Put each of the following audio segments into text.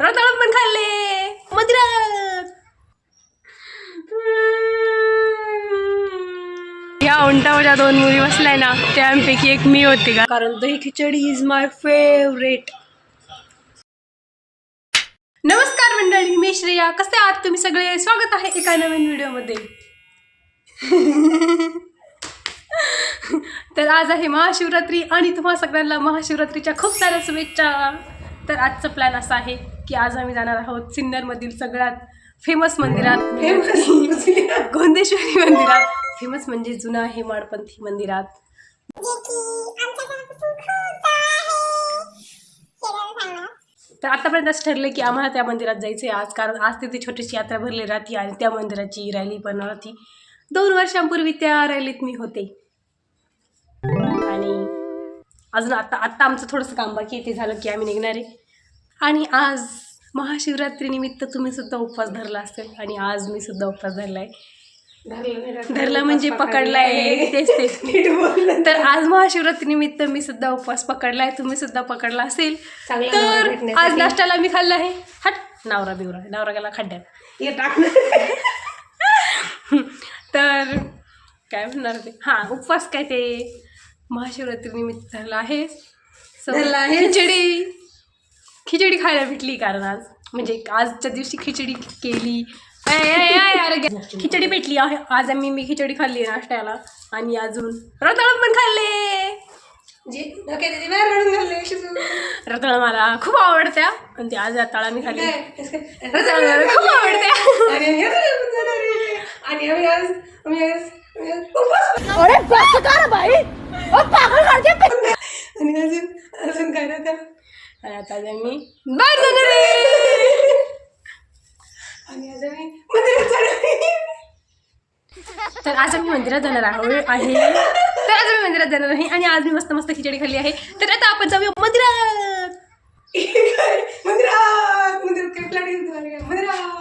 रताळं पण खाल्ले. मंदिरात या उंटावरच्या दोन मुली बसलाय ना त्यांपैकी एक मी होते का? कारण दही खिचडी इज माय फेवरेट नमस्कार मंडळी मी श्रेया. कसे आहात तुम्ही सगळे? स्वागत आहे एका नवीन व्हिडिओमध्ये. तर आज आहे महाशिवरात्री आणि तुम्हा सगळ्यांना महाशिवरात्रीच्या खूप साऱ्या शुभेच्छा. तर आजचा प्लॅन असा आहे की आज आम्ही जाणार आहोत सिन्नरमधील सगळ्यात फेमस मंदिरात. फेमस गोंदेश्वरी मंदिरात. फेमस म्हणजे जुना हेमाडपंथी मंदिरात. तर आतापर्यंत असं ठरलं की आम्हाला त्या मंदिरात जायचं आहे आज कारण आज तिथे छोटीशी यात्रा भरली राहती आणि त्या मंदिराची रॅली पण राहती दोन वर्षांपूर्वी त्या रॅलीत मी होते. आणि अजून आता आत्ता आमचं थोडंसं काम बाकी आहे ते झालं की आम्ही निघणार आहे. आणि आज महाशिवरात्रीनिमित्त तुम्ही सुद्धा उपवास धरला असेल आणि आज मी सुद्धा उपवास धरला आहे धरला म्हणजे पकडलाय. तेच तेच. तर आज महाशिवरात्रीनिमित्त मी सुद्धा उपवास पकडलाय तुम्ही सुद्धा पकडला असेल. तर. आज नाश्त्याला मी खाल्लं आहे. हट नावरा बिवरा नवरा गेला खड्ड्यात. तर काय म्हणणार ते हां उपवास काय ते? आहे. So, धरला आहे. खिचडी. खिचडी खायला भेटली कारण आज. म्हणजे आजच्या दिवशी खिचडी केली. ऐ, ऐ, ऐ, अरे गे- खिचडी भेटली आहे. आज आम्ही मी खिचडी खाल्ली नाश्त्याला. आणि अजून रताळं पण खाल्ले. जे डोक्यात येते बाहेर काढून घालले शिजवून. रताळं मला खूप आवडत्या. आणि ते आज रताळा मी खाल्ली. काय? रताळं मला खूप आवडत्या. आणि हे आहे. आम्ही आज आम्ही आज आम्ही आज उपवास आणि अजून अजून काय राहतं आणि आता आहे. आणि आज आम्ही मंदिरात. तर आज आम्ही मंदिरात जाणार आहोत आहे तर आज आम्ही मंदिरात जाणार आहे आणि आज मी मस्त मस्त खिचडी खाल्ली आहे तर आता आपण जाऊया मंदिरात? मंदिरात मंदिरात? मंदिरात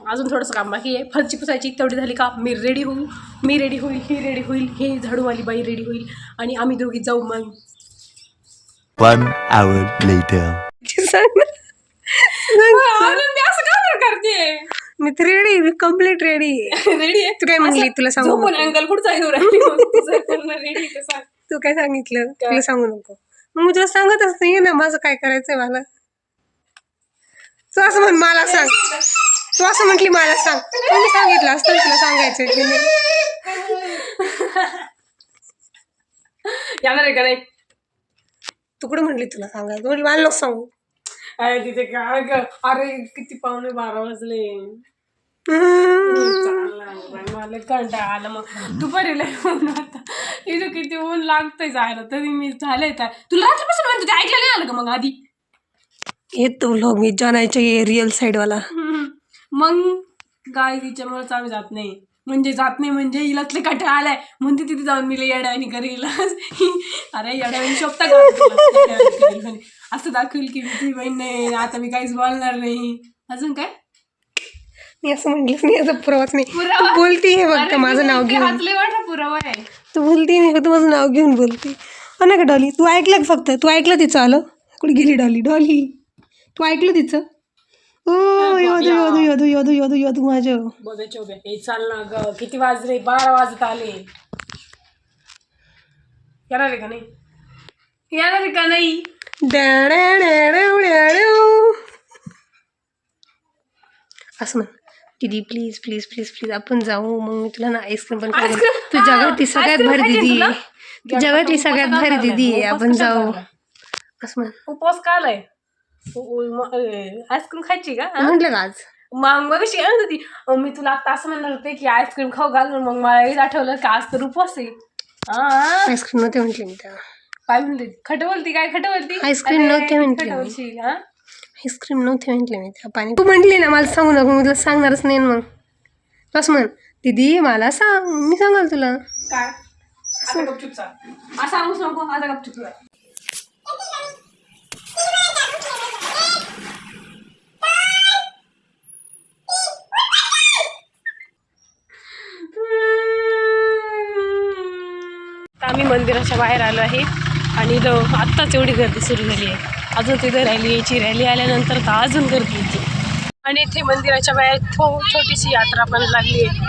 अजून थोडंसं काम बाकी आहे. फरची पुसायची तेवढी झाली का मी रेडी होऊ मी रेडी होईल ही रेडी होईल हे झाडूवाली बाई रेडी होईल. आणि आम्ही दोघी जाऊ मग. One hour later. सांग. ना. मी असं का बरं करते? मी तर रेडी मी कंप्लीट रेडी रेडी आहे? तू काय म्हणली? तुला सांगू नको. अँगल कुठचा येऊ राहिली. तू काय सांगितलं? तुला सांगू नको. मग मी तुला सांगतच नाहीये ना माझं काय करायचंय मला? तू असं म्हण मला सांग. तू असं म्हटली मला सांग. मी सांगितलं असतं तुला सांगायचं की नाही? येणार आहे का नाही? तू कुठं म्हटली तुला सांगायचं? म्हटली मला नको सांगू. अरे तिथे काय ग? अरे किती पावणे बारा वाजले. मला कंटाळा आला. मग दुपारी लय ऊन इथं किती ऊन लागतंय जायला. तरी मी झालंय तर. तुला रात्रीपासून म्हणतो ते ऐकलं नाही आलं का मग आधी? हे तो व्लॉग मी जाणायचे रिअल साईड वाला. हम्म. मग गाय तिच्यामुळेच आम्ही जात नाही. म्हणजे जात नाही म्हणजे हिलातले कंटाळा आलाय. म्हणते तिथे जाऊन मी येड्यावानी करेल. अरे येड्यावानी शोभता का. असं दाखवेल की मी बहीण नाही. आता मी काहीच बोलणार नाही. अजून काय? मी असं म्हटलंच नाही असं पुरावाच नाही? तू बोलती हे बघ माझं नाव घेऊन. पुरावा आहे. तू बोलती मी फक्त माझं नाव घेऊन बोलते. हो ना का डॉली? तू ऐकलं फक्त? तू ऐकलं तिचं आलं? कुठे गेली डॉली? डॉली? तू ऐकलं तिचं? ओ योदू योदू योदू योदू योदू योदू माझं बघा चोब्या हे चाल ना ग. किती वाजले? बारा वाजत आले. येणार आहे का नाही? येणार आहे का नाही. असं म्हण. दीदी प्लीज प्लीज प्लीज प्लीज आपण जाऊ. मग मी तुला ना आईस्क्रीम पण खाऊ. आईस्क्रीम? तू हा, जगातली सगळ्यात आईस्क्रीम भारी खायची दिदी. तुला? आहे तू जगातली सगळ्यात भारी? दिदी. आहे आपण जाऊ? असं म्हण. उपवास का आलाय? आईस्क्रीम खायची का? म्हटलं का आज? मग मग कशी म्हणत होती मी तुला आता असं म्हणणार होते की आईस्क्रीम खाऊ घाल मग मला हेच आठवलं की आज तर उपवास आहे. हा? आईस्क्रीम नव्हते म्हटले मी तेव्हा. काय म्हणते? खट बोलती काय? खट बोलती? आईस्क्रीम नव्हते म्हटले खटं मी. बोलशील, हा? आईस्क्रीम नव्हते म्हटले मी तेव्हा. पाणी तू म्हटली ना मला सांगू नको मी तुला सांगणारच नाही ना मग. बस म्हण. दीदी मला सांग मी सांगाल तुला. काय? आता गपचूप चाल. असं सांगूच नको आता गपचूप चाल. आम्ही मंदिराच्या बाहेर आलो आहे. आणि इथं आत्ताच एवढी गर्दी सुरू झाली आहे. अजून तिथे रॅली यायची. रॅली आल्यानंतर तर अजून गर्दी यायची आणि इथे मंदिराच्या बाहेर थो छोटीशी यात्रा पण लागली आहे.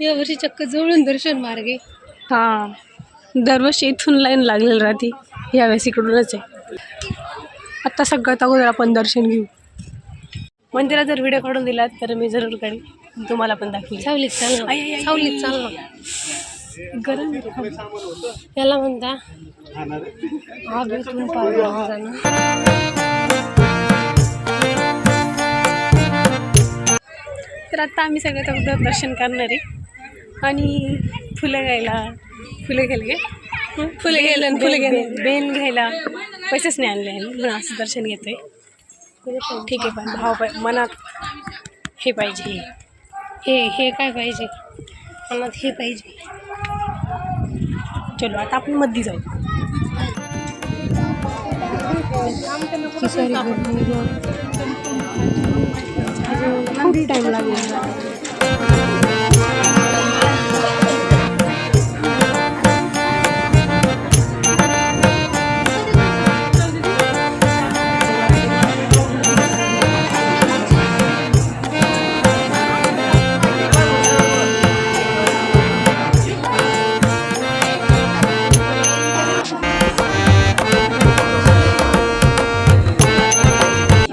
यावर्षी चक्क जवळून दर्शन मार्गे हां. दरवर्षी इथून लाईन लागलेली राहते. यावेळेस इकडूनच आहे. आत्ता सगळ्यात अगोदर आपण दर्शन घेऊ. मंदिरात जर व्हिडिओ काढून दिलात तर मी जरूर काढेन तुम्हाला पण दाखवेल सावलीत चाल ना. सावलीत चाल ना. गरम आहे. याला म्हणता आगीतून पावलं जाणं. तर आत्ता आम्ही सगळ्यात अगोदर दर्शन करणार आहे. आणि फुलं घ्यायला फुलं घ्यायला काय? हं? फुलं घ्यायला आणि फुलं घ्यायला. बेन- घ्यायला पैसेच नाही आणले आहे म्हणून असं दर्शन घेतोय. ठीक आहे पण भाव मनात हे पाहिजे. हे. हे काय पाहिजे? मनात हे पाहिजे. चलो आता आपण मध्ये जाऊ. खूप टाईम लागेल.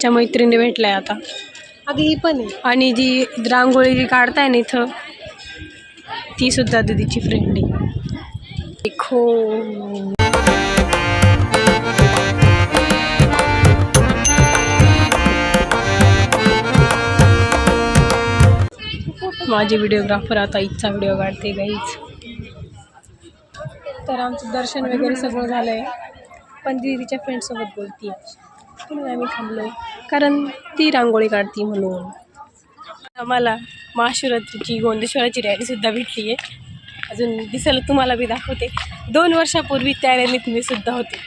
च्या मैत्रिणी भेटलाय आता. अगं ही पण आहे. आणि जी रांगोळी जी काढताय ना इथं ती सुद्धा दीदीची फ्रेंड आहे. देखो माझे व्हिडिओग्राफर आता इथचा व्हिडिओ काढते गाईच तर आमचं दर्शन वगैरे सगळं झालं आहे पण ती तिच्या फ्रेंडसोबत बोलते म्हणून आम्ही थांबलो कारण ती रांगोळी काढती म्हणून. आम्हाला महाशिवरात्रीची गोंदेश्वराची रॅलीसुद्धा भेटली आहे अजून दिसायला तुम्हाला बी दाखवते. दोन वर्षापूर्वी त्या रॅलीत मी सुद्धा होते.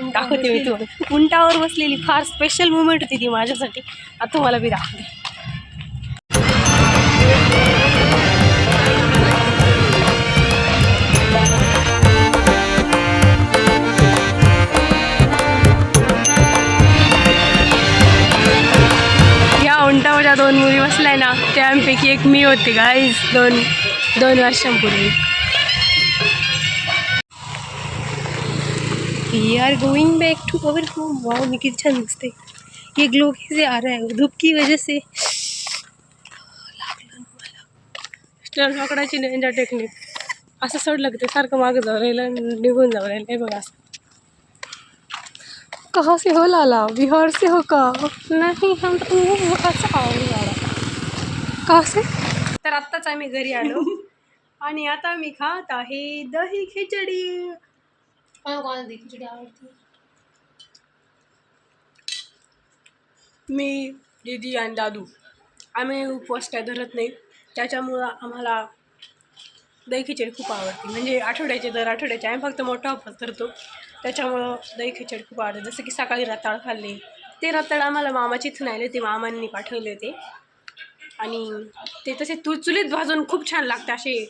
दाखवते मी तुम्हाला. उंटावर बसलेली फार स्पेशल मुमेंट होती ती माझ्यासाठी. आता तुम्हाला बी दाखवते. दोन मुली बसलाय ना त्यांपैकी एक मी होते गाईज दोन दोन वर्षांपूर्वी. We are going back to our home wow मी किती छान दिसते. ये ग्लो कैसे आ रहा है धूप की वजह से. स्टल पकडायची निंजा टेक्निक असं सोडलं की ते सारखं मागं जाऊ राहिलं निघून जाऊ राहिलं. हे बघा असं. कहाँ से हो लाला? बिहार से हो का नाही हम असं कहाँ से? तर आत्ताच आम्ही घरी आलो. आणि आता मी खात आहे दही खिचडी. खिचडी आवडती. मी दीदी आणि दादू. आम्ही उपवास काय धरत नाही. त्याच्यामुळं आम्हाला दही खिचडी खूप आवडते. म्हणजे आठवड्याचे दर आठवड्याचे. आम्ही फक्त मोठा ऑफर धरतो त्याच्यामुळं दही खिचडी खूप आवडते. जसं की सकाळी रताळ खाल्ले. ते रताळ आम्हाला मामाची इथून आले ते मामांनी पाठवले होते. आणि ते तसे तू चुलीत भाजून खूप छान लागते. असे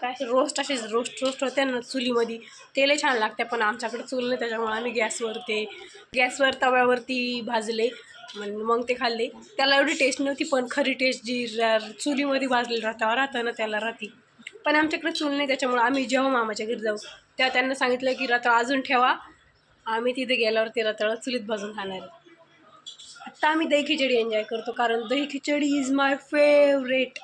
काय रोस्ट असे रोस्ट रोस्ट होते ना चुलीमध्ये. तेलही छान लागते. पण आमच्याकडे चूल नाही. त्याच्यामुळे आम्ही गॅसवर ते गॅसवर तव्यावरती भाजले. मग ते खाल्ले. त्याला एवढी टेस्ट नव्हती पण खरी टेस्ट जी र- चुलीमध्ये भाजलेलं राहतं राहतं ना त्याला राहते. पण आमच्याकडे चूल नाही त्याच्यामुळे आम्ही जेव्हा मामाच्या घरी जाऊ तेव्हा त्यांना सांगितलं की रताळ अजून ठेवा. आम्ही तिथे गेल्यावर ते रताळ चुलीत भाजून खाणार आत्ता आम्ही दही खिचडी एन्जॉय करतो कारण दही खिचडी इज माय फेवरेट